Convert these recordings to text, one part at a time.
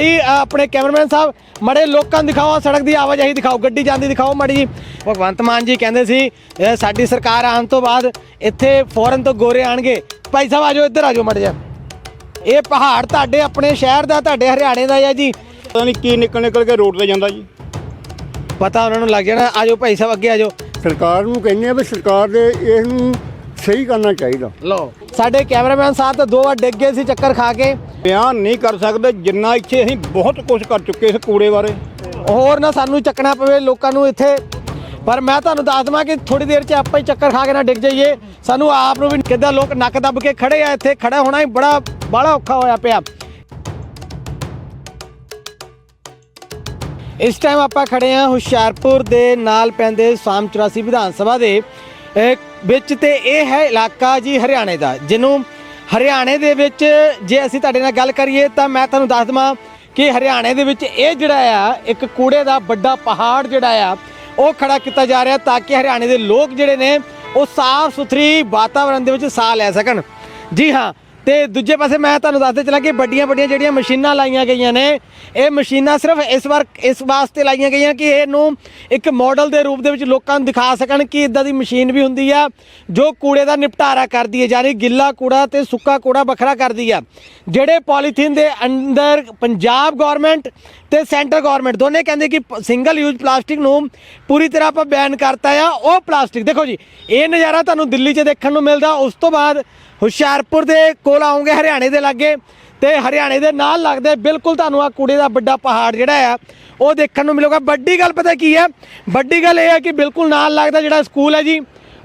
ਭਾਈ ਆਪਣੇ ਕੈਮਰਾਮੈਨ ਸਾਹਿਬ ਮੜੇ ਲੋਕਾਂ ਦਿਖਾਓ ਸੜਕ ਦੀ ਆਵਾਜਾਈ ਦਿਖਾਓ ਗੱਡੀ ਜਾਂਦੀ ਦਿਖਾਓ ਮੜੀ ਜੀ। ਭਗਵੰਤ ਮਾਨ ਜੀ ਕਹਿੰਦੇ ਸੀ ਸਾਡੀ ਸਰਕਾਰ ਆਉਣ ਤੋਂ ਬਾਅਦ ਇੱਥੇ ਫੌਰਨ ਤੋਂ ਗੋਰੇ ਆਣਗੇ ਭਾਈ ਸਾਹਿਬ ਆਜੋ ਇੱਧਰ ਆਜੋ ਮੜ ਜਾ ਇਹ ਪਹਾੜ ਤੁਹਾਡੇ ਆਪਣੇ ਸ਼ਹਿਰ ਦਾ ਤੁਹਾਡੇ ਹਰਿਆਣੇ ਦਾ ਹੈ ਜੀ। ਪਤਾ ਨਹੀਂ ਕੀ ਨਿਕਲ ਨਿਕਲ ਕੇ ਰੋਡ ਤੇ ਜਾਂਦਾ ਜੀ। ਪਤਾ ਉਹਨਾਂ ਨੂੰ ਲੱਗ ਜਾਣਾ ਆਜੋ ਭਾਈ ਸਾਹਿਬ ਅੱਗੇ ਆਜੋ ਸਰਕਾਰ ਨੂੰ ਕਹਿੰਦੇ ਆ ਵੀ ਸਰਕਾਰ ਦੇ ਇਹਨੂੰ ਸਹੀ ਕਰਨਾ ਚਾਹੀਦਾ। ਲਓ। ਸਾਡੇ ਕੈਮਰਾਮੈਨ ਸਾਹਿਬ ਤਾਂ ਦੋ ਵਾਰ ਡਿੱਗ ਗਏ ਸੀ ਚੱਕਰ ਖਾ ਕੇ। ਬਿਆਨ ਨਹੀਂ ਕਰ ਸਕਦੇ ਜਿੰਨਾ ਇੱਥੇ ਅਸੀਂ ਬਹੁਤ ਕੁਝ ਕਰ ਚੁੱਕੇ ਇਸ ਕੂੜੇ ਬਾਰੇ। ਹੋਰ ਨਾ ਸਾਨੂੰ ਚੱਕਣਾ ਪਵੇ ਲੋਕਾਂ ਨੂੰ ਇੱਥੇ। ਪਰ ਮੈਂ ਤੁਹਾਨੂੰ ਦੱਸ ਦਵਾਂ ਕਿ ਥੋੜੀ ਦੇਰ 'ਚ ਆਪਾਂ ਹੀ ਚੱਕਰ ਖਾ ਕੇ ਨਾ ਡਿੱਗ ਜਾਈਏ। ਸਾਨੂੰ ਆਪ ਨੂੰ ਵੀ ਕਿੱਦਾਂ ਲੋਕ ਨੱਕ ਦੱਬ ਕੇ ਖੜੇ ਆ ਇੱਥੇ ਖੜਾ ਹੋਣਾ ਹੀ ਬੜਾ ਬੜਾ ਔਖਾ ਹੋਇਆ ਪਿਆ। ਇਸ ਟਾਈਮ ਆਪਾਂ ਖੜੇ ਆ ਹੁਸ਼ਿਆਰਪੁਰ ਦੇ ਨਾਲ ਪੈਂਦੇ ਸਾਮ 84 ਵਿਧਾਨ ਸਭਾ ਦੇ ਵਿੱਚ ਤੇ ਇਹ ਹੈ ਇਲਾਕਾ ਜੀ ਹਰਿਆਣੇ ਦਾ, ਜਿਹਨੂੰ ਹਰਿਆਣੇ ਦੇ ਵਿੱਚ ਜੇ ਅਸੀਂ ਤੁਹਾਡੇ ਨਾਲ ਗੱਲ ਕਰੀਏ ਤਾਂ ਮੈਂ ਤੁਹਾਨੂੰ ਦੱਸ ਦਵਾਂ ਕਿ ਹਰਿਆਣੇ ਦੇ ਵਿੱਚ ਇਹ ਜਿਹੜਾ ਆ, ਇੱਕ ਕੂੜੇ ਦਾ ਵੱਡਾ ਪਹਾੜ ਜਿਹੜਾ ਆ, ਉਹ ਖੜਾ ਕੀਤਾ ਜਾ ਰਿਹਾ ਤਾਂ ਕਿ ਹਰਿਆਣੇ ਦੇ ਲੋਕ ਜਿਹੜੇ ਨੇ ਉਹ ਸਾਫ਼ ਸੁਥਰੀ ਵਾਤਾਵਰਣ ਦੇ ਵਿੱਚ ਸਾਹ ਲੈ ਸਕਣ। ਜੀ ਹਾਂ ਤੇ ਦੂਜੇ ਪਾਸੇ ਮੈਂ ਤੁਹਾਨੂੰ ਦੱਸਦੇ ਚਲਾ ਕਿ ਵੱਡੀਆਂ ਵੱਡੀਆਂ ਜਿਹੜੀਆਂ ਮਸ਼ੀਨਾਂ ਲਾਈਆਂ ਗਈਆਂ ਨੇ, ਇਹ ਮਸ਼ੀਨਾਂ ਸਿਰਫ ਇਸ ਵਾਰ ਇਸ ਵਾਸਤੇ ਲਾਈਆਂ ਗਈਆਂ ਕਿ ਇਹਨੂੰ ਇੱਕ ਮਾਡਲ ਦੇ ਰੂਪ ਦੇ ਵਿੱਚ ਲੋਕਾਂ ਨੂੰ ਦਿਖਾ ਸਕਣ ਕਿ ਇਦਾਂ ਦੀ ਮਸ਼ੀਨ ਵੀ ਹੁੰਦੀ ਆ, ਜੋ ਕੂੜੇ ਦਾ ਨਿਪਟਾਰਾ ਕਰਦੀ ਹੈ, ਯਾਨੀ ਗਿੱਲਾ ਕੂੜਾ ਤੇ ਸੁੱਕਾ ਕੂੜਾ ਵੱਖਰਾ ਕਰਦੀ ਆ। ਜਿਹੜੇ ਪੋਲੀਥੀਨ ਦੇ ਅੰਦਰ ਪੰਜਾਬ ਗਵਰਨਮੈਂਟ ਤੇ ਸੈਂਟਰ ਗਵਰਨਮੈਂਟ ਦੋਨੇ ਕਹਿੰਦੇ ਕਿ ਸਿੰਗਲ ਯੂਜ਼ ਪਲਾਸਟਿਕ ਨੂੰ ਪੂਰੀ ਤਰ੍ਹਾਂ ਆਪਾਂ ਬੈਨ ਕਰਤਾ ਆ, ਉਹ ਪਲਾਸਟਿਕ ਦੇਖੋ ਜੀ, ਇਹ ਨਜ਼ਾਰਾ ਤੁਹਾਨੂੰ ਦਿੱਲੀ 'ਚ ਦੇਖਣ ਨੂੰ ਮਿਲਦਾ, ਉਸ ਤੋਂ ਬਾਅਦ ਹੁਸ਼ਿਆਰਪੁਰ ਦੇ ਕੋਲ ਆਉਂਗੇ, ਹਰਿਆਣੇ ਦੇ ਲਾਗੇ ਤੇ ਹਰਿਆਣੇ ਦੇ ਨਾਲ ਲੱਗਦੇ ਬਿਲਕੁਲ ਤੁਹਾਨੂੰ ਆ ਕੂੜੇ ਦਾ ਵੱਡਾ ਪਹਾੜ ਜਿਹੜਾ ਆ, ਉਹ ਦੇਖਣ ਨੂੰ ਮਿਲੂਗਾ। ਵੱਡੀ ਗੱਲ ਪਤਾ ਕੀ ਹੈ ਵੱਡੀ ਗੱਲ ਇਹ ਹੈ ਕਿ ਬਿਲਕੁਲ ਨਾਲ ਲੱਗਦਾ ਜਿਹੜਾ ਸਕੂਲ ਹੈ ਜੀ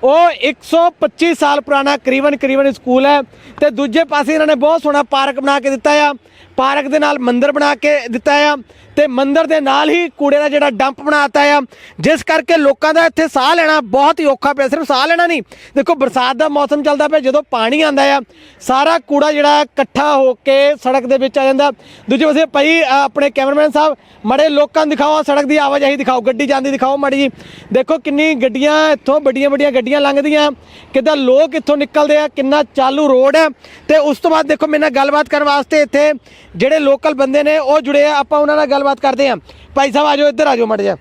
ਉਹ 125 ਸਾਲ ਪੁਰਾਣਾ, ਕਰੀਬਨ ਕਰੀਬਨ ਸਕੂਲ ਹੈ ਤੇ ਦੂਜੇ ਪਾਸੇ ਇਹਨਾਂ ਨੇ ਬਹੁਤ ਸੋਹਣਾ ਪਾਰਕ ਬਣਾ ਕੇ ਦਿੱਤਾ ਆ। ਪਾਰਕ ਦੇ ਨਾਲ ਮੰਦਿਰ ਬਣਾ ਕੇ ਦਿੱਤਾ ਆ ਤੇ ਮੰਦਿਰ ਦੇ ਨਾਲ ਹੀ ਕੂੜੇ ਦਾ ਜਿਹੜਾ ਡੰਪ ਬਣਾਤਾ ਆ। ਜਿਸ ਕਰਕੇ ਲੋਕਾਂ ਦਾ ਇੱਥੇ ਸਾਹ ਲੈਣਾ ਬਹੁਤ ਹੀ ਔਖਾ ਪਿਆ, ਸਿਰਫ ਸਾਹ ਲੈਣਾ ਨਹੀਂ। ਦੇਖੋ, ਬਰਸਾਤ ਦਾ ਮੌਸਮ ਚੱਲਦਾ ਪਿਆ, ਜਦੋਂ ਪਾਣੀ ਆਂਦਾ ਆ, ਸਾਰਾ ਕੂੜਾ ਜਿਹੜਾ ਇਕੱਠਾ ਹੋ ਕੇ ਸੜਕ ਦੇ ਵਿੱਚ ਆ ਜਾਂਦਾ। ਦੂਜੇ ਪਾਸੇ ਭਾਈ ਆਪਣੇ ਕੈਮਰਾਮੈਨ ਸਾਹਿਬ, ਮੜੇ ਲੋਕਾਂ ਨੂੰ ਦਿਖਾਓ, ਆਹ ਸੜਕ ਦੀ ਆਵਾਜਾਈ ਦਿਖਾਓ, ਗੱਡੀ ਜਾਂਦੀ ਦਿਖਾਓ ਮੜੀ ਜੀ। ਦੇਖੋ, ਕਿੰਨੀ ਗੱਡੀਆਂ, ਇੱਥੋਂ ਵੱਡੀਆਂ ਵੱਡੀਆਂ ਗੱਡੀਆਂ ਲੰਘਦੀਆਂ। ਕਿੱਦਾਂ ਲੋਕ ਇੱਥੋਂ ਨਿਕਲਦੇ ਆ ਕਿੰਨਾ ਚਾਲੂ ਰੋਡ ਹੈ। ਤੇ ਉਸ ਤੋਂ ਬਾਅਦ ਦੇਖੋ ਮੇਰੇ ਨਾਲ ਗੱਲਬਾਤ ਕਰਨ ਵਾਸਤੇ ਇੱਥੇ ਜਿਹੜੇ ਲੋਕਲ ਬੰਦੇ ਨੇ ਉਹ ਜੁੜੇ ਆ। ਆਪਾਂ ਉਹਨਾਂ ਨਾਲ ਗੱਲਬਾਤ ਕਰਦੇ ਆ ਭਾਈ ਸਾਹਿਬ ਆਜੋ ਇੱਧਰ ਆਜੋ ਮੜ ਜਾ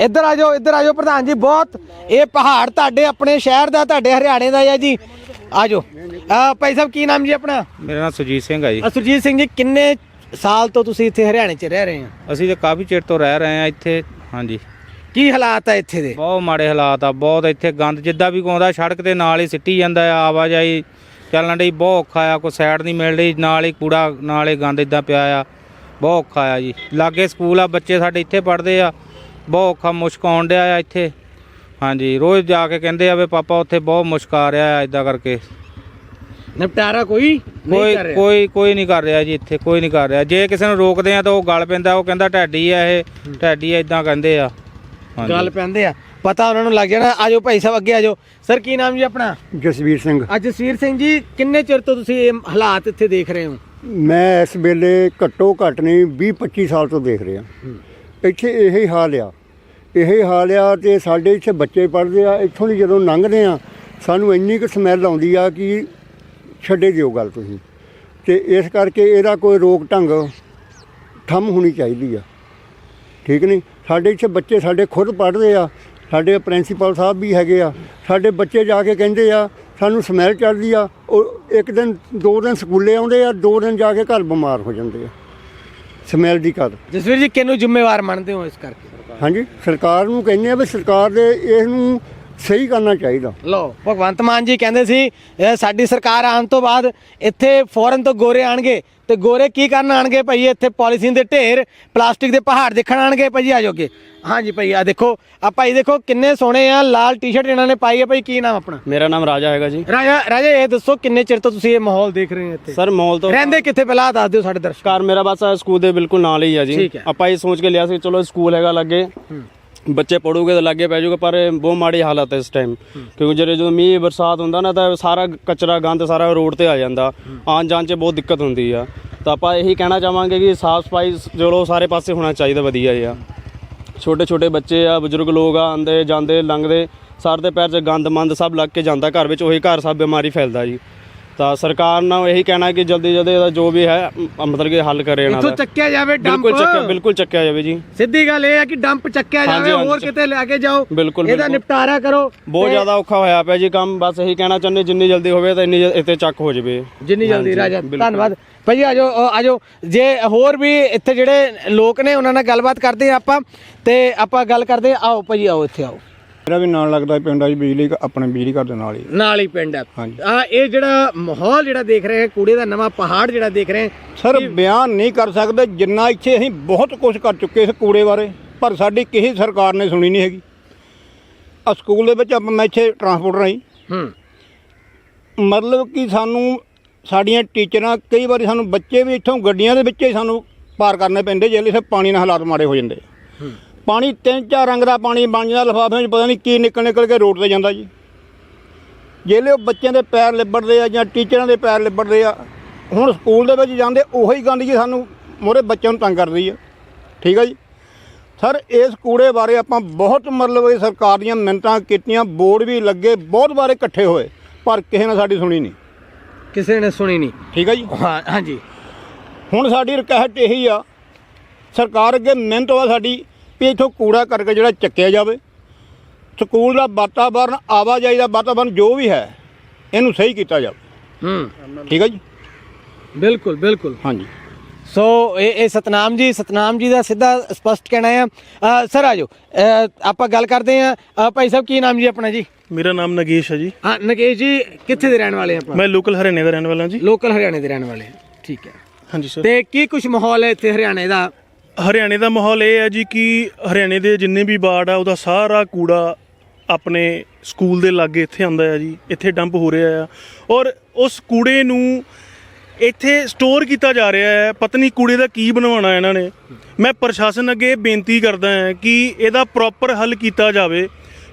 ਇੱਧਰ ਆਜੋ ਇੱਧਰ ਆਜੋ ਪ੍ਰਧਾਨ ਜੀ ਬਹੁਤ। ਇਹ ਪਹਾੜ ਤੁਹਾਡੇ ਆਪਣੇ ਸ਼ਹਿਰ ਦਾ ਤੁਹਾਡੇ ਹਰਿਆਣੇ ਦਾ ਹੈ ਜੀ। ਆਜੋ ਆ ਭਾਈ ਸਾਹਿਬ ਕੀ ਨਾਮ ਜੀ ਆਪਣਾ? ਮੇਰਾ ਨਾਮ ਸੁਜੀਤ ਸਿੰਘ ਹੈ ਜੀ। ਸੁਰਜੀਤ ਸਿੰਘ ਜੀ ਕਿੰਨੇ ਸਾਲ ਤੋਂ ਤੁਸੀਂ ਇੱਥੇ ਹਰਿਆਣੇ 'ਚ ਰਹਿ ਰਹੇ ਆ ਅਸੀਂ ਤਾਂ ਕਾਫੀ ਚਿਰ ਤੋਂ ਰਹਿ ਰਹੇ ਹਾਂ ਇੱਥੇ। ਹਾਂਜੀ। ਕੀ ਹਾਲਾਤ ਆ ਇੱਥੇ ਦੇ? ਬਹੁਤ ਮਾੜੇ ਹਾਲਾਤ ਆ ਬਹੁਤ ਇੱਥੇ ਗੰਦ ਜਿੱਦਾਂ ਵੀ ਆਉਂਦਾ ਸੜਕ ਦੇ ਨਾਲ ਹੀ ਸਿੱਟੀ ਜਾਂਦਾ ਆ ਆਵਾਜਾਈ ਚੱਲਣ ਦੀ ਬਹੁਤ ਔਖਾ ਆ ਕੋਈ ਸਾਈਡ ਨਹੀਂ ਮਿਲ ਰਹੀ ਨਾਲ ਹੀ ਕੂੜਾ ਨਾਲ ਹੀ ਗੰਦ ਇਦਾਂ ਪਿਆ ਆ ਬਹੁਤ ਔਖਾ ਆ ਜੀ। ਲਾਗੇ ਸਕੂਲ ਆ ਬੱਚੇ ਸਾਡੇ ਇੱਥੇ ਪੜ੍ਹਦੇ ਆ ਬਹੁਤ ਔਖਾ ਮੁਸ਼ਕ ਆਉਣ ਡਿਆ ਆ ਇੱਥੇ। ਹਾਂਜੀ ਰੋਜ਼ ਜਾ ਕੇ ਕਹਿੰਦੇ ਆ ਵੀ ਪਾਪਾ ਉੱਥੇ ਬਹੁਤ ਮੁਸ਼ਕ ਆ ਰਿਹਾ ਆ ਇਦਾਂ ਕਰਕੇ। ਨਿਪਟਾਰਾ ਕੋਈ ਕੋਈ ਕੋਈ ਕੋਈ ਨਹੀਂ ਕਰ ਰਿਹਾ ਜੀ ਇੱਥੇ ਕੋਈ ਨਹੀਂ ਕਰ ਰਿਹਾ। ਜੇ ਕਿਸੇ ਨੂੰ ਰੋਕਦੇ ਆ ਤਾਂ ਉਹ ਗੱਲ ਪੈਂਦਾ ਉਹ ਕਹਿੰਦਾ ਢੈਡੀ ਆ ਇਹ ਢੈਡੀ ਆ ਇਦਾਂ ਕਹਿੰਦੇ ਆ। ਗੱਲ ਪੈਂਦੇ ਆ। ਪਤਾ ਉਹਨਾਂ ਨੂੰ ਲੱਗ ਜਾਣਾ ਆਜੋ ਭਾਈ ਸਾਹਿਬ ਅੱਗੇ ਆਜੋ। ਸਰ ਕੀ ਨਾਮ ਜੀ ਆਪਣਾ? ਜਸਵੀਰ ਸਿੰਘ। ਅੱਜ ਜਸਵੀਰ ਸਿੰਘ ਜੀ ਕਿੰਨੇ ਚਿਰ ਤੋਂ ਤੁਸੀਂ ਇਹ ਹਾਲਾਤ ਇੱਥੇ ਦੇਖ ਰਹੇ ਹੋ? ਮੈਂ ਇਸ ਵੇਲੇ ਘੱਟੋ ਘੱਟ ਨਹੀਂ 20 25 ਸਾਲ ਤੋਂ ਦੇਖ ਰਿਹਾ। ਇੱਥੇ ਇਹੀ ਹਾਲ ਆ। ਇਹੀ ਹਾਲ ਆ ਤੇ ਸਾਡੇ ਇੱਥੇ ਬੱਚੇ ਪੜ੍ਹਦੇ ਆ ਇੱਥੋਂ ਦੀ ਜਦੋਂ ਲੰਘਦੇ ਆ ਸਾਨੂੰ ਇੰਨੀ ਕੁ ਸਮੈਲ ਆਉਂਦੀ ਆ ਕਿ ਛੱਡੇ ਦਿਓ ਗੱਲ ਤੁਸੀਂ। ਤੇ ਇਸ ਕਰਕੇ ਇਹਦਾ ਕੋਈ ਰੋਕ ਢੰਗ ਠੰਮ ਹੋਣੀ ਚਾਹੀਦੀ ਆ। ਠੀਕ ਨਹੀਂ ਸਾਡੇ ਇੱਥੇ ਬੱਚੇ ਸਾਡੇ ਖੁਦ ਪੜ੍ਹਦੇ ਆ ਸਾਡੇ ਪ੍ਰਿੰਸੀਪਲ ਸਾਹਿਬ ਵੀ ਹੈਗੇ ਆ ਸਾਡੇ ਬੱਚੇ ਜਾ ਕੇ ਕਹਿੰਦੇ ਆ ਸਾਨੂੰ ਸਮੈਲ ਚੜਦੀ ਆ। ਉਹ ਇੱਕ ਦਿਨ ਦੋ ਦਿਨ ਸਕੂਲੇ ਆਉਂਦੇ ਆ ਦੋ ਦਿਨ ਜਾ ਕੇ ਘਰ ਬਿਮਾਰ ਹੋ ਜਾਂਦੇ ਆ। ਸਮੈਲ ਦੀ ਕਰ ਜਸਵੀਰ ਜੀ ਕਿਹਨੂੰ ਜ਼ਿੰਮੇਵਾਰ ਮੰਨਦੇ ਹੋ ਇਸ ਕਰਕੇ? ਹਾਂਜੀ ਸਰਕਾਰ ਨੂੰ ਕਹਿੰਦੇ ਆ ਵੀ ਸਰਕਾਰ ਦੇ ਇਹਨੂੰ ਸਹੀ ਕਰਨਾ ਚਾਹੀਦਾ। ਲਓ ਭਗਵੰਤ ਮਾਨ ਜੀ ਕਹਿੰਦੇ ਸੀ ਇਹ ਸਾਡੀ ਸਰਕਾਰ ਆਉਣ ਤੋਂ ਬਾਅਦ ਇੱਥੇ ਫੌਰਨ ਤੋਂ ਗੋਰੇ ਆਣਗੇ ਤੇ ਗੋਰੇ ਕੀ ਕਰਨ ਆਣਗੇ ਭਾਈ? ਇੱਥੇ ਪੋਲੀਥੀਨ ਦੇ ਢੇਰ ਪਲਾਸਟਿਕ ਦੇ ਪਹਾੜ ਦੇਖਣ ਆਣਗੇ ਭਾਈ ਆ ਜਾਓਗੇ। ਹਾਂਜੀ ਭਾਈ ਆ ਦੇਖੋ ਆ ਭਾਈ ਦੇਖੋ ਕਿੰਨੇ ਸੋਹਣੇ ਆ ਲਾਲ ਟੀ-ਸ਼ਰਟ ਇਹਨਾਂ ਨੇ ਪਾਈ ਹੈ ਭਾਈ ਕੀ ਨਾਮ ਆਪਣਾ? ਮੇਰਾ ਨਾਮ ਰਾਜਾ ਹੈਗਾ ਜੀ। ਰਾਜਾ ਰਾਜਾ ਇਹ ਦੱਸੋ ਕਿੰਨੇ ਚਿਰ ਤੋਂ ਤੁਸੀਂ ਇਹ ਮਾਹੌਲ ਦੇਖ ਰਹੇ ਹੋ ਇੱਥੇ? ਸਰ ਮੌਲ ਤੋਂ ਰਹਿੰਦੇ ਕਿੱਥੇ ਪਹਿਲਾਂ ਦੱਸ ਦਿਓ ਸਾਡੇ ਦਰਸ਼ਕ ਘਰ ਮੇਰਾ ਬਸ ਸਕੂਲ ਦੇ ਬਿਲਕੁਲ ਨਾਲ ਹੀ ਆ ਜੀ। ਆਪਾਂ ਇਹ ਸੋਚ ਕੇ ਲਿਆ ਸੀ ਚਲੋ ਸਕੂਲ ਹੈਗਾ ਲੱਗੇ। ਬੱਚੇ ਪੜੂਗੇ ਤਾਂ ਲੱਗੇ ਪੈ ਜਾਊਗਾ, ਪਰ ਇਹ ਬਹੁਤ ਮਾੜੀ ਹਾਲਤ ਹੈ ਇਸ ਟਾਈਮ ਕਿਉਂਕਿ ਜਿਹੜੇ ਜਦੋਂ ਮੀਂਹ, ਬਰਸਾਤ ਹੁੰਦਾ ਨਾ, ਤਾਂ ਸਾਰਾ ਕਚਰਾ, ਗੰਦ ਸਾਰਾ ਰੋਡ ਤੇ ਆ ਜਾਂਦਾ। ਆਉਣ ਜਾਣ 'ਚ ਬਹੁਤ ਦਿੱਕਤ ਹੁੰਦੀ ਆ। ਤਾਂ ਆਪਾਂ ਇਹੀ ਕਹਿਣਾ ਚਾਹਾਂਗੇ ਕਿ ਸਾਫ਼ ਸਫ਼ਾਈ ਚਲੋ ਸਾਰੇ ਪਾਸੇ ਹੋਣਾ ਚਾਹੀਦਾ, ਵਧੀਆ ਜਿਹਾ। ਛੋਟੇ ਛੋਟੇ ਬੱਚੇ ਆ, ਬਜ਼ੁਰਗ ਲੋਕ ਆ ਆਂਦੇ ਜਾਂਦੇ, ਲੰਘਦੇ, ਸਾਰੇ ਦੇ ਪੈਰ 'ਚ ਗੰਦ ਮੰਦ ਸਭ ਲੱਗ ਕੇ ਜਾਂਦਾ, ਘਰ ਵਿੱਚ ਉਹੀ ਘਰ ਸਭ ਬਿਮਾਰੀ ਫੈਲਦਾ ਜੀ। ਤਾਂ ਸਰਕਾਰ ਨੂੰ ਇਹੀ ਕਹਿਣਾ ਕਿ ਜਲਦੀ ਜਲਦੀ ਇਹਦਾ ਜੋ ਵੀ ਹੈ ਮਤਲਬ ਕਿ ਹੱਲ ਕਰੇ ਇਹਨਾਂ ਇੱਥੋਂ ਦਾ। ਚੱਕਿਆ ਜਾਵੇ ਡੰਪ ਬਿਲਕੁਲ ਚੱਕਿਆ ਬਿਲਕੁਲ ਚੱਕਿਆ ਜਾਵੇ ਜੀ। ਸਿੱਧੀ ਗੱਲ ਇਹ ਹੈ ਕਿ ਡੰਪ ਚੱਕਿਆ ਹਾਂਜੀ, ਜਾਵੇ ਹਾਂਜੀ, ਹੋਰ ਚੱਕ- ਕਿਤੇ ਲੈ ਕੇ ਜਾਓ ਬਿਲਕੁਲ, ਇਹਦਾ ਬਿਲਕੁਲ। ਨਿਪਟਾਰਾ ਕਰੋ ਬਹੁਤ ਜ਼ਿਆਦਾ ਔਖਾ ਹੋਇਆ ਪਿਆ ਜੀ ਕੰਮ ਬਸ ਇਹੀ ਕਹਿਣਾ ਚਾਹੁੰਦੇ ਜਿੰਨੀ ਜਲਦੀ ਹੋਵੇ ਤਾਂ ਇੰਨੀ ਜ- ਇੱਥੇ ਚੱਕ ਹੋ ਜਾਵੇ। ਜਿੰਨੀ ਜਲਦੀ ਹਾਂਜੀ, ਰਾਜਾ ਬਿਲਕੁਲ। ਧੰਨਵਾਦ। ਭਾਜੀ ਆਜੋ ਆਜੋ। ਜੇ ਹੋਰ ਵੀ ਇੱਥੇ ਜਿਹੜੇ ਲੋਕ ਨੇ ਉਹਨਾਂ ਨਾਲ ਗੱਲਬਾਤ ਕਰਦੇ ਹਾਂ ਆਪਾਂ ਤੇ ਆਪਾਂ ਗੱਲ ਕਰਦੇ ਹਾਂ। ਆਓ ਭਾਜੀ ਆਓ ਇੱਥੇ ਆਓ। ਮੇਰਾ ਵੀ ਨਾਲ ਲੱਗਦਾ ਪਿੰਡ ਆ ਜੀ ਬਿਜਲੀ ਘ- ਆਪਣੇ ਬਿਜਲੀ ਘਰ ਦੇ ਨਾਲ ਹੀ। ਨਾਲ ਹੀ ਪਿੰਡ ਹੈ ਹਾਂਜੀ। ਆ ਇਹ ਜਿਹੜਾ ਮਾਹੌਲ ਜਿਹੜਾ ਦੇਖ ਰਹੇ ਹਾਂ ਕੂੜੇ ਦਾ ਨਵਾਂ ਪਹਾੜ ਜਿਹੜਾ ਦੇਖ ਰਹੇ ਹਾਂ ਸਰ ਬਿਆਨ ਨਹੀਂ ਕਰ ਸਕਦੇ ਜਿੰਨਾ ਇੱਥੇ ਅਸੀਂ ਬਹੁਤ ਕੁਝ ਕਰ ਚੁੱਕੇ ਇਸ ਕੂੜੇ ਬਾਰੇ ਪਰ ਸਾਡੀ ਕਿਸੇ ਸਰਕਾਰ ਨੇ ਸੁਣੀ ਨਹੀਂ ਹੈਗੀ। ਆ ਸਕੂਲ ਦੇ ਵਿੱਚ ਆਪਾਂ ਮੈਂ ਇੱਥੇ ਟਰਾਂਸਪੋਰਟਰ ਆਈ ਹੂੰ। ਮਤਲਬ ਕਿ ਸਾਨੂੰ ਸਾਡੀਆਂ ਟੀਚਰਾਂ ਕਈ ਵਾਰੀ ਸਾਨੂੰ ਬੱਚੇ ਵੀ ਇੱਥੋਂ ਗੱਡੀਆਂ ਦੇ ਵਿੱਚ ਹੀ ਸਾਨੂੰ ਪਾਰ ਕਰਨੇ ਪੈਂਦੇ ਜੇ ਇੱਥੇ ਪਾਣੀ ਨਾਲ ਹਾਲਾਤ ਮਾੜੇ ਹੋ ਜਾਂਦੇ ਪਾਣੀ ਤਿੰਨ ਚਾਰ ਰੰਗ ਦਾ ਪਾਣੀ ਬਣ ਜਾਂਦਾ ਲਿਫਾਫਿਆਂ 'ਚ ਪਤਾ ਨਹੀਂ ਕੀ ਨਿਕਲ ਨਿਕਲ ਕੇ ਰੋਡ ਤੇ ਜਾਂਦਾ ਜੀ। ਜਿਹੜੇ ਉਹ ਬੱਚਿਆਂ ਦੇ ਪੈਰ ਲਿਬੜਦੇ ਆ ਜਾਂ ਟੀਚਰਾਂ ਦੇ ਪੈਰ ਲਿਬੜਦੇ ਆ ਹੁਣ ਸਕੂਲ ਦੇ ਵਿੱਚ ਜਾਂਦੇ ਉਹੀ ਗੰਦਗੀ ਸਾਨੂੰ ਮੋਰੇ ਬੱਚਿਆਂ ਨੂੰ ਤੰਗ ਕਰਦੀ ਆ। ਠੀਕ ਆ ਜੀ? ਸਰ ਇਸ ਕੂੜੇ ਬਾਰੇ ਆਪਾਂ ਬਹੁਤ ਮਤਲਬ ਇਹ ਸਰਕਾਰ ਦੀਆਂ ਮਿੰਟਾਂ ਕੀਤੀਆਂ ਬੋਰਡ ਵੀ ਲੱਗੇ ਬਹੁਤ ਵਾਰ ਇਕੱਠੇ ਹੋਏ ਪਰ ਕਿਸੇ ਨੇ ਸਾਡੀ ਸੁਣੀ ਨਹੀਂ। ਕਿਸੇ ਨੇ ਸੁਣੀ ਨਹੀਂ। ਠੀਕ ਆ ਜੀ? ਹਾਂ ਹਾਂਜੀ। ਹੁਣ ਸਾਡੀ ਰਿਕਵੈਸਟ ਇਹੀ ਆ ਸਰਕਾਰ ਅੱਗੇ ਮਿਹਨਤ ਵਾ ਸਾਡੀ ਵੀ ਇੱਥੋਂ ਕੂੜਾ ਕਰਕੇ ਜਿਹੜਾ ਚੱਕਿਆ ਜਾਵੇ ਸਕੂਲ ਦਾ ਵਾਤਾਵਰਨ ਆਵਾਜਾਈ ਦਾ ਵਾਤਾਵਰਨ ਜੋ ਵੀ ਹੈ ਇਹਨੂੰ ਸਹੀ ਕੀਤਾ ਜਾਵੇ। ਹੂੰ। ਠੀਕ ਆ ਜੀ? ਬਿਲਕੁਲ ਬਿਲਕੁਲ। ਹਾਂਜੀ। ਸੋ ਇਹ ਇਹ ਸਤਨਾਮ ਜੀ ਸਤਨਾਮ ਜੀ ਦਾ ਸਿੱਧਾ ਸਪਸ਼ਟ ਕਹਿਣਾ ਹੈ। ਅ, ਸਰ ਆਜੋ ਆਪਾਂ ਗੱਲ ਕਰਦੇ ਹਾਂ। ਭਾਈ ਸਾਹਿਬ ਕੀ ਨਾਮ ਜੀ ਆਪਣਾ ਜੀ? ਮੇਰਾ ਨਾਮ ਨਗੇਸ਼ ਹੈ ਜੀ। ਹਾਂ ਨਕੇਸ਼ ਜੀ ਕਿੱਥੇ ਦੇ ਰਹਿਣ ਵਾਲੇ ਆਪਾਂ? ਮੈਂ ਲੋਕਲ ਹਰਿਆਣੇ ਦਾ ਰਹਿਣ ਵਾਲਾ ਜੀ। ਲੋਕਲ ਹਰਿਆਣੇ ਦੇ ਰਹਿਣ ਵਾਲੇ ਹਾਂ। ਠੀਕ ਹੈ। ਹਾਂਜੀ ਸਰ ਤੇ ਕੀ ਕੁਝ ਮਾਹੌਲ ਹੈ ਇੱਥੇ ਹਰਿਆਣੇ ਦਾ? ਹਰਿਆਣੇ ਦਾ ਮਾਹੌਲ ਇਹ ਹੈ ਜੀ ਕਿ ਹਰਿਆਣੇ ਦੇ ਜਿੰਨੇ ਵੀ ਵਾਰਡ ਆ, ਉਹਦਾ ਸਾਰਾ ਕੂੜਾ ਆਪਣੇ ਸਕੂਲ ਦੇ ਲਾਗੇ ਇੱਥੇ ਆਉਂਦਾ ਹੈ ਜੀ, ਇੱਥੇ ਡੰਪ ਹੋ ਰਿਹਾ ਆ। ਔਰ ਉਸ ਕੂੜੇ ਨੂੰ ਇੱਥੇ ਸਟੋਰ ਕੀਤਾ ਜਾ ਰਿਹਾ ਹੈ ਪਤਨੀ ਕੂੜੇ ਦਾ ਕੀ ਬਣਵਾਉਣਾ ਇਹਨਾਂ ਨੇ। ਮੈਂ ਪ੍ਰਸ਼ਾਸਨ ਅੱਗੇ ਬੇਨਤੀ ਕਰਦਾ ਹਾਂ ਕਿ ਇਹਦਾ ਪ੍ਰੋਪਰ ਹੱਲ ਕੀਤਾ ਜਾਵੇ,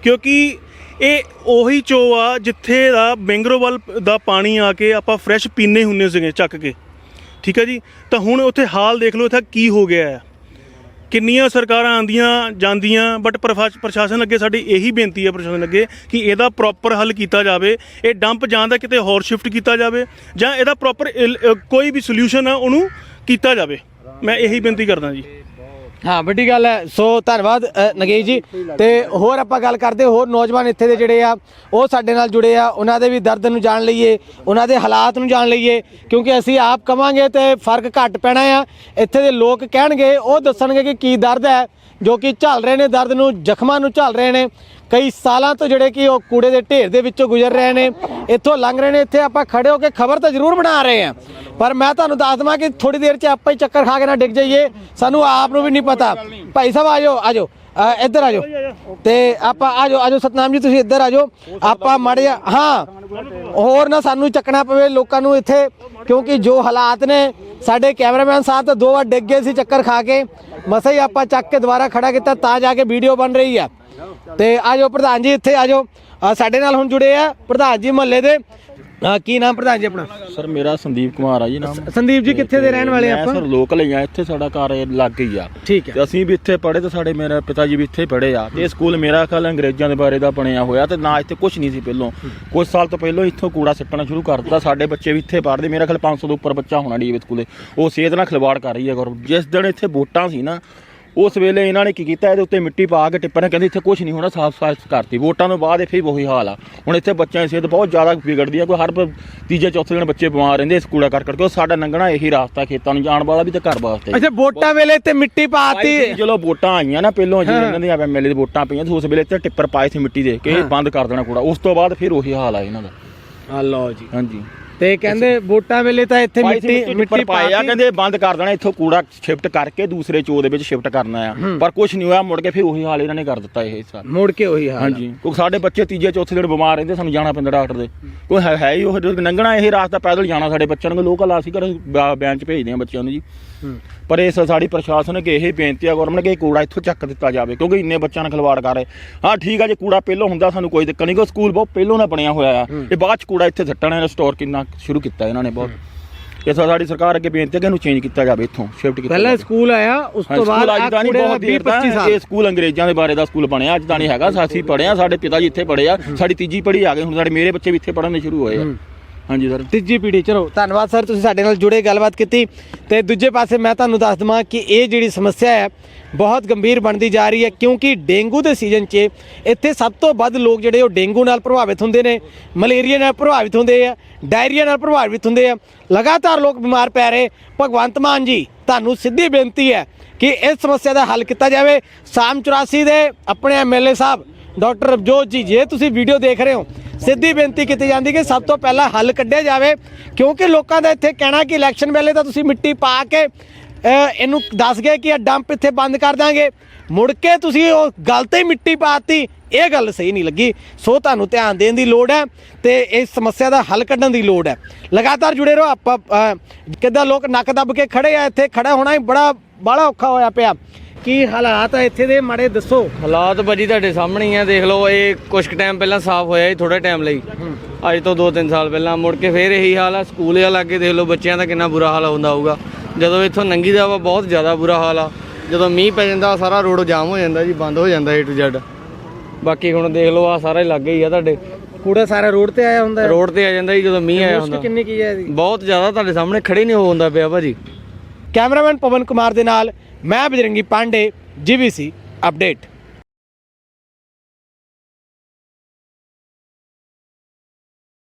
ਕਿਉਂਕਿ ਇਹ ਉਹੀ ਚੋ ਆ ਜਿੱਥੇ ਦਾ ਬੈਂਗਰੋਵਲ ਦਾ ਪਾਣੀ ਆ ਕੇ ਆਪਾਂ ਫਰੈਸ਼ ਪੀਨੇ ਹੁੰਨੇ ਸੀਗੇ ਚੱਕ ਕੇ। ਠੀਕ ਹੈ ਜੀ? ਤਾਂ ਹੁਣ ਉੱਥੇ ਹਾਲ ਦੇਖ ਲਓ ਇੱਥੇ ਕੀ ਹੋ ਗਿਆ ਹੈ ਕਿੰਨੀਆਂ ਸਰਕਾਰਾਂ ਆਂਦੀਆਂ ਜਾਂਦੀਆਂ ਬਟ ਪ੍ਰਸ਼ਾਸਨ ਅੱਗੇ ਸਾਡੀ ਇਹੀ ਬੇਨਤੀ ਹੈ ਪ੍ਰਸ਼ਾਸਨ ਅੱਗੇ ਕਿ ਇਹਦਾ ਪ੍ਰੋਪਰ ਹੱਲ ਕੀਤਾ ਜਾਵੇ, ਇਹ ਡੰਪ ਜਾਂ ਤਾਂ ਕਿਤੇ ਹੋਰ ਸ਼ਿਫਟ ਕੀਤਾ ਜਾਵੇ, ਜਾਂ ਇਹਦਾ ਪ੍ਰੋਪਰ ਕੋਈ ਵੀ ਸੋਲੂਸ਼ਨ ਆ ਉਹਨੂੰ ਕੀਤਾ ਜਾਵੇ। ਮੈਂ ਇਹੀ ਬੇਨਤੀ ਕਰਦਾ ਜੀ। ਹਾਂ, ਵੱਡੀ ਗੱਲ ਹੈ। ਸੋ ਧੰਨਵਾਦ ਨਗੇਸ਼ ਜੀ। ਤੇ ਹੋਰ ਆਪਾਂ ਗੱਲ ਕਰਦੇ, ਹੋਰ ਨੌਜਵਾਨ ਇੱਥੇ ਦੇ ਜਿਹੜੇ ਆ, ਉਹ ਸਾਡੇ ਨਾਲ ਜੁੜੇ ਆ। ਉਹਨਾਂ ਦੇ ਵੀ ਦਰਦ ਨੂੰ ਜਾਣ ਲਈਏ, ਉਹਨਾਂ ਦੇ ਹਾਲਾਤ ਨੂੰ ਜਾਣ ਲਈਏ, ਕਿਉਂਕਿ ਅਸੀਂ ਆਪ ਕਵਾਂਗੇ ਤੇ ਫ਼ਰਕ ਘੱਟ ਪੈਣਾ ਆ। ਇੱਥੇ ਦੇ ਲੋਕ ਕਹਿਣਗੇ, ਉਹ ਦੱਸਣਗੇ ਕਿ ਕੀ ਦਰਦ ਹੈ, ਜੋ ਕਿ ਝੱਲ ਰਹੇ ਨੇ, ਦਰਦ ਨੂੰ, ਜ਼ਖਮਾਂ ਨੂੰ ਝੱਲ ਰਹੇ ਨੇ। ਕਈ ਸਾਲਾਂ ਤੋਂ ਜਿਹੜੇ ਕਿ ਉਹ ਕੂੜੇ ਦੇ ਢੇਰ ਦੇ ਵਿੱਚੋਂ ਗੁਜ਼ਰ ਰਹੇ ਨੇ ਇੱਥੋਂ ਲੰਘ ਰਹੇ ਨੇ ਇੱਥੇ ਆਪਾਂ ਖੜੇ ਹੋ ਕੇ ਖਬਰ ਤਾਂ ਜ਼ਰੂਰ ਬਣਾ ਰਹੇ ਆ ਪਰ ਮੈਂ ਤੁਹਾਨੂੰ ਦੱਸ ਦਵਾਂ ਕਿ ਥੋੜੀ ਦੇਰ 'ਚ ਆਪਾਂ ਹੀ ਚੱਕਰ ਖਾ ਕੇ ਨਾ ਡਿੱਗ ਜਾਈਏ ਸਾਨੂੰ ਆਪ ਨੂੰ ਵੀ ਨਹੀਂ ਪਤਾ। ਭਾਈ ਸਾਹਿਬ ਆਜੋ ਆਜੋ ਅ, ਇੱਧਰ ਆਜੋ ਤੇ ਆਪਾਂ ਆਜੋ ਆਜੋ ਸਤਨਾਮ ਜੀ ਤੁਸੀਂ ਇੱਧਰ ਆਜੋ ਆਪਾਂ ਮਾੜੇ ਜਿਹਾ- ਹਾਂ ਹੋਰ ਨਾ ਸਾਨੂੰ ਚੱਕਣਾ ਪਵੇ ਲੋਕਾਂ ਨੂੰ ਇੱਥੇ ਕਿਉਂਕਿ ਜੋ ਹਾਲਾਤ ਨੇ ਸਾਡੇ ਕੈਮਰਾਮੈਨ ਸਾਹਿਬ ਤਾਂ ਦੋ ਵਾਰ ਡਿੱਗ ਗਏ ਸੀ ਚੱਕਰ ਖਾ ਕੇ। ਮਸਾ ਹੀ ਆਪਾਂ ਚੱਕ ਕੇ ਦੁਬਾਰਾ ਖੜਾ ਕੀਤਾ ਤਾਂ ਜਾ ਕੇ ਵੀਡੀਓ ਬਣ ਰਹੀ ਆ। ਤੇ ਆਜੋ ਪ੍ਰਧਾਨ ਜੀ ਇੱਥੇ ਆਜੋ। ਸਾਡੇ ਨਾਲ ਹੁਣ ਜੁੜੇ ਆ ਪ੍ਰਧਾਨ ਜੀ ਮਹੱਲੇ ਦੇ। ਕੀ ਨਾਮ ਪ੍ਰਧਾਨ ਜੀ ਆਪਣਾ? ਸਰ ਮੇਰਾ ਸੰਦੀਪ ਕੁਮਾਰ ਆ ਜੀ ਨਾਮ। ਸੰਦੀਪ ਜੀ ਕਿੱਥੇ ਦੇ ਰਹਿਣ ਵਾਲੇ ਆਪਾਂ? ਸਰ ਲੋਕਲ ਹੀ ਆ ਇੱਥੇ ਸਾਡਾ ਘਰ ਲੱਗ ਹੀ ਆ। ਠੀਕ ਹੈ। ਤੇ ਅਸੀਂ ਵੀ ਇੱਥੇ ਪੜ੍ਹੇ ਤੇ ਸਾਡੇ ਮੇਰੇ ਪਿਤਾ ਜੀ ਵੀ ਇੱਥੇ ਪੜ੍ਹੇ ਆ। ਤੇ ਇਹ ਸਕੂਲ ਮੇਰਾ ਖਿਆਲ ਅੰਗਰੇਜ਼ਾਂ ਦੇ ਬਾਰੇ ਦਾ ਬਣਿਆ ਹੋਇਆ ਤੇ ਨਾ ਇੱਥੇ ਕੁਝ ਨਹੀਂ ਸੀ ਪਹਿਲੋਂ। ਕੁਝ ਸਾਲ ਤੋਂ ਪਹਿਲਾਂ ਇੱਥੋਂ ਕੂੜਾ ਸਿੱਟਣਾ ਸ਼ੁਰੂ ਕਰ ਦਿੱਤਾ। ਸਾਡੇ ਬੱਚੇ ਵੀ ਇੱਥੇ ਪੜ੍ਹਦੇ ਮੇਰਾ ਖਿਆਲ 500 ਤੋਂ ਉੱਪਰ ਬੱਚਾ ਹੋਣਾ ਡੀਵੇ ਸਕੂਲੇ। ਉਹ ਸਿਹਤ ਨਾਲ ਖਿਲਵਾੜ ਕਰ ਰਹੀ ਹੈ ਗੌਰਵ। ਜਿਸ ਦਿਨ ਇੱਥੇ ਵੋਟਾਂ ਸੀ ਨਾ ਉਸ ਵੇਲੇ ਇਹਨਾਂ ਨੇ ਕੀ ਕੀਤਾ ਇਹਦੇ ਉੱਤੇ ਮਿੱਟੀ ਪਾ ਕੇ ਟਿੱਪਰ ਨੇ ਕਹਿੰਦੇ ਇੱਥੇ ਕੁਝ ਨਹੀਂ ਹੋਣਾ ਸਾਫ਼ ਸਾਫ਼ ਕਰਤੀ। ਵੋਟਾਂ ਤੋਂ ਬਾਅਦ ਇਹ ਫਿਰ ਉਹੀ ਹਾਲ ਆ। ਹੁਣ ਇੱਥੇ ਬੱਚਿਆਂ ਦੀ ਸਿਹਤ ਬਹੁਤ ਜ਼ਿਆਦਾ ਵਿਗੜਦੀ ਆ ਕੋਈ ਹਰ ਤੀਜੇ ਚੌਥੇ ਦਿਨ ਬੱਚੇ ਬਿਮਾਰ ਰਹਿੰਦੇ ਇਸ ਕੂੜਾ ਕਰ ਕਰਕੇ ਉਹ ਸਾਡਾ ਲੰਘਣਾ ਇਹੀ ਰਾਸਤਾ ਖੇਤਾਂ ਨੂੰ ਜਾਣ ਵਾਲਾ ਵੀ ਤੇ ਘਰ ਵਾਸਤੇ। ਅੱਛਾ ਵੋਟਾਂ ਵੇਲੇ ਤੇ ਮਿੱਟੀ ਪਾਤੀ। ਚਲੋ ਵੋਟਾਂ ਆਈਆਂ ਨਾ ਪਹਿਲੋਂ ਜੀ ਇਹਨਾਂ ਦੀਆਂ ਐਮਐਲਏ ਦੀ ਵੋਟਾਂ ਪਈਆਂ ਉਸ ਵੇਲੇ ਤੇ ਟਿੱਪਰ ਪਾਏ ਸੀ ਮਿੱਟੀ ਦੇ ਕਿ ਬੰਦ ਕਰ ਦੇਣਾ ਕੂੜਾ। ਉਸ ਤੋਂ ਬਾਅਦ ਫਿਰ ਉਹੀ ਹਾਲ ਆ ਇਹਨਾਂ ਦਾ। ਆ ਲਓ ਜੀ। ਹਾਂਜੀ। ਤੇ ਕਹਿੰਦੇ ਵੋਟਾਂ ਵੇਲੇ ਤਾਂ ਇੱਥੇ ਮਿੱਟੀ ਮਿੱਟੀ ਪਾਏ ਆ ਪਾਤੀ। ਕਹਿੰਦੇ ਬੰਦ ਕਰ ਦੇਣਾ ਇੱਥੋਂ ਕੂੜਾ ਸ਼ਿਫਟ ਕਰਕੇ ਦੂਸਰੇ ਚੋ ਦੇ ਵਿੱਚ ਸ਼ਿਫਟ ਕਰਨਾ ਆ। ਪਰ ਕੁਝ ਨਹੀਂ ਹੋਇਆ ਮੁੜ ਕੇ ਫਿਰ ਉਹੀ ਹਾਲ ਇਹਨਾਂ ਨੇ ਕਰ ਦਿੱਤਾ ਇਹ ਸਾਰਾ। ਮੁੜ ਕੇ ਉਹੀ ਹਾਲ। ਹਾਂਜੀ। ਕਿਉਂਕਿ ਸਾਡੇ ਬੱਚੇ ਤੀਜੇ ਚੌਥੇ ਦਿਨ ਬਿਮਾਰ ਰਹਿੰਦੇ ਸਾਨੂੰ ਜਾਣਾ ਪੈਂਦਾ ਡਾਕਟਰ ਦੇ। ਕੋਈ ਹੈ ਹੈ ਉਹ ਲੰਘਣਾ ਇਹ ਰਾਸਤਾ ਪੈਦਲ ਜਾਣਾ ਸਾਡੇ ਬੱਚਿਆਂ ਨੂੰ ਲੋਕਲ ਅਸੀਂ ਕਰ ਬਿਆਨ ਚ ਭੇਜਦੇ ਆ ਬੱਚਿਆਂ ਨੂੰ ਜੀ। ਪਰ ਇਸ ਸਾਡੀ ਪ੍ਰਸ਼ਾਸਨ ਅੱਗੇ ਇਹ ਬੇਨਤੀ ਆ ਗਵਰਨਮੈਂਟ ਕਿ ਇਹ ਕੂੜਾ ਇੱਥੋਂ ਚੱਕ ਦਿੱਤਾ ਜਾਵੇ ਕਿਉਂਕਿ ਇੰਨੇ ਬੱਚਿਆਂ ਨਾਲ ਖਿਲਵਾੜ ਕਰ ਰਹੇ। ਹਾਂ ਠੀਕ ਆ ਜੇ ਕੂੜਾ ਪਹਿਲੋਂ ਹੁੰਦਾ ਸਾਨੂੰ ਕੋਈ ਦਿੱਕਤ ਨਹੀਂ ਕਿ ਸਕੂਲ ਬਹੁਤ ਪਹਿਲੋਂ ਦਾ ਬਣਿਆ ਹੋਇਆ ਆ। ਇਹ ਬਾਅਦ ਚ ਕੂੜਾ ਇੱਥੇ ਸੱਟਣਾ ਨੇ ਸਟੋਰ ਕਿੰਨਾ ਸ਼ੁਰੂ ਕੀਤਾ ਇਹਨਾਂ ਨੇ ਬਹੁਤ। ਇਸ ਸਾਡੀ ਸਰਕਾਰ ਅੱਗੇ ਬੇਨਤੀ ਹੈ ਕਿ ਇਹਨੂੰ ਚੇਂਜ ਕੀਤਾ ਜਾਵੇ ਇੱਥੋਂ ਸ਼ਿਫਟ ਕੀਤਾ ਪਹਿਲਾਂ। ਸਕੂਲ ਆਇਆ ਉਸ ਤੋਂ ਬਾਅਦ ਅੱਜ ਦਾ ਨਹੀਂ ਬਹੁਤ 20 ਦੇਰ ਦਾ 25 ਸਾਲ। ਇਹ ਸਕੂਲ ਅੰਗਰੇਜ਼ਾਂ ਦੇ ਬਾਰੇ ਦਾ ਸਕੂਲ ਬਣਿਆ ਅੱਜ ਦਾ ਨਹੀਂ ਹੈਗਾ ਅਸੀਂ ਪੜ੍ਹੇ ਆ ਸਾਡੇ ਪਿਤਾ ਜੀ ਇੱਥੇ ਆ ਸਾਡੀ ਤੀਜੀ ਪੜ੍ਹੀ ਆ ਗਏ ਹੁਣ ਸਾਡੇ ਮੇਰੇ ਬੱਚੇ ਵੀ ਇੱਥੇ ਪੜ੍ਹਨ ਸ਼ੁਰੂ ਹੋਏ ਆ। ਹਾਂਜੀ ਸਰ। ਤੀਜੀ ਪੀੜ੍ਹੀ, ਚਲੋ, ਧੰਨਵਾਦ ਸਰ, ਤੁਸੀਂ ਸਾਡੇ ਨਾਲ ਜੁੜੇ, ਗੱਲਬਾਤ ਕੀਤੀ। ਤੇ ਦੂਜੇ ਪਾਸੇ ਮੈਂ ਤੁਹਾਨੂੰ ਦੱਸ ਦਵਾਂ ਕਿ ਇਹ ਜਿਹੜੀ ਸਮੱਸਿਆ ਹੈ, ਬਹੁਤ ਗੰਭੀਰ ਬਣਦੀ ਜਾ ਰਹੀ ਹੈ, ਕਿਉਂਕਿ ਡੇਂਗੂ ਦੇ ਸੀਜ਼ਨ 'ਚ ਇੱਥੇ ਸਭ ਤੋਂ ਵੱਧ ਲੋਕ ਜਿਹੜੇ ਉਹ ਡੇਂਗੂ ਨਾਲ ਪ੍ਰਭਾਵਿਤ ਹੁੰਦੇ ਨੇ, ਮਲੇਰੀਆ ਨਾਲ ਪ੍ਰਭਾਵਿਤ ਹੁੰਦੇ ਆ, ਡਾਇਰੀਆ ਨਾਲ ਪ੍ਰਭਾਵਿਤ ਹੁੰਦੇ ਆ। ਲਗਾਤਾਰ ਲੋਕ ਬਿਮਾਰ ਪੈ ਰਹੇ। ਭਗਵੰਤ ਮਾਨ ਜੀ, ਤੁਹਾਨੂੰ ਸਿੱਧੀ ਬੇਨਤੀ ਹੈ ਕਿ ਇਸ ਸਮੱਸਿਆ ਦਾ ਹੱਲ ਕੀਤਾ ਜਾਵੇ। ਸਾਮ 84 ਦੇ ਆਪਣੇ ਐਮਐਲਏ ਸਾਹਿਬ, ਡਾਕਟਰ ਰਵਜੋਤ ਜੀ, ਜੇ ਤੁਸੀਂ ਵੀਡੀਓ ਦੇਖ ਰਹੇ ਹੋ ਸਿੱਧੀ ਬੇਨਤੀ ਕੀਤੀ ਜਾਂਦੀ ਕਿ ਸਭ ਤੋਂ ਪਹਿਲਾਂ ਹੱਲ ਕੱਢਿਆ ਜਾਵੇ ਕਿਉਂਕਿ ਲੋਕਾਂ ਦਾ ਇੱਥੇ ਕਹਿਣਾ ਕਿ ਇਲੈਕਸ਼ਨ ਵੇਲੇ ਤਾਂ ਤੁਸੀਂ ਮਿੱਟੀ ਪਾ ਕੇ ਇਹਨੂੰ ਦੱਸ ਗਏ ਕਿ ਇਹ ਡੰਪ ਇੱਥੇ ਬੰਦ ਕਰ ਦਾਂਗੇ। ਮੁੜ ਕੇ ਤੁਸੀਂ ਉਹ ਗੱਲ ਤੇ ਹੀ ਮਿੱਟੀ ਪਾਤੀ ਇਹ ਗੱਲ ਸਹੀ ਨਹੀਂ ਲੱਗੀ। ਸੋ ਤੁਹਾਨੂੰ ਧਿਆਨ ਦੇਣ ਦੀ ਲੋੜ ਹੈ ਤੇ ਇਸ ਸਮੱਸਿਆ ਦਾ ਹੱਲ ਕੱਢਣ ਦੀ ਲੋੜ ਹੈ। ਲਗਾਤਾਰ ਜੁੜੇ ਰਹੋ ਆਪਾਂ ਅਹ, ਕਿੱਦਾਂ ਲੋਕ ਨੱਕ ਦੱਬ ਕੇ ਖੜੇ ਆ ਇੱਥੇ ਖੜਾ ਹੋਣਾ ਹੀ ਬੜਾ ਬੜਾ ਔਖਾ ਹੋਇਆ ਪਿਆ। ਕੀ ਹਾਲਾਤ ਆ ਇੱਥੇ ਦੇ? ਮਾੜੇ ਦੱਸੋ। ਹਾਲਾਤ ਭਾਜੀ ਤੁਹਾਡੇ ਸਾਹਮਣੇ ਹੀ ਆ ਦੇਖ ਲਓ ਇਹ ਕੁਝ ਟਾਈਮ ਪਹਿਲਾਂ ਸਾਫ਼ ਹੋਇਆ ਸੀ ਥੋੜੇ ਟਾਈਮ ਲਈ। ਅੱਜ ਤੋਂ 2-3 ਸਾਲ ਪਹਿਲਾਂ ਮੁੜ ਕੇ ਫੇਰ ਇਹੀ ਹਾਲ ਆ ਸਕੂਲ ਆ ਲਾਗੇ ਦੇਖ ਲਓ ਬੱਚਿਆਂ ਦਾ ਕਿੰਨਾ ਬੁਰਾ ਹਾਲ ਹੁੰਦਾ ਹੋਊਗਾ। ਜਦੋਂ ਇੱਥੋਂ ਲੰਘੀ ਦਾ ਵਾ ਬਹੁਤ ਜ਼ਿਆਦਾ ਬੁਰਾ ਹਾਲ ਆ। ਜਦੋਂ ਮੀਂਹ ਪੈ ਜਾਂਦਾ ਸਾਰਾ ਰੋਡ ਜਾਮ ਹੋ ਜਾਂਦਾ ਜੀ ਬੰਦ ਹੋ ਜਾਂਦਾ ਏ ਟੂ ਜ਼ੈਡ ਬਾਕੀ ਹੁਣ ਦੇਖ ਲਓ ਆ ਸਾਰਾ ਹੀ ਲੱਗੇ ਹੀ ਆ ਤੁਹਾਡੇ। ਕੂੜਾ ਸਾਰਾ ਰੋਡ ਤੇ ਆਇਆ ਹੁੰਦਾ? ਹੈ ਰੋਡ ਤੇ ਆ ਜਾਂਦਾ ਜੀ ਜਦੋਂ ਮੀਂਹ ਆਇਆ ਹੁੰਦਾ। ਕਿੰਨੀ ਕੀ ਹੈ ਇਹਦੀ? ਬਹੁਤ ਜ਼ਿਆਦਾ ਤੁਹਾਡੇ ਸਾਹਮਣੇ ਖੜੇ ਨਹੀਂ ਹੋ ਹੁੰਦਾ ਪਿਆ ਭਾਜੀ। ਕੈਮਰਾਮੈਨ ਪਵਨ ਕੁਮਾਰ ਦੇ ਨਾਲ ਮੈਂ ਬਜਰੰਗੀ ਪਾਂਡੇ ਜੀਬੀਸੀ ਅਪਡੇਟ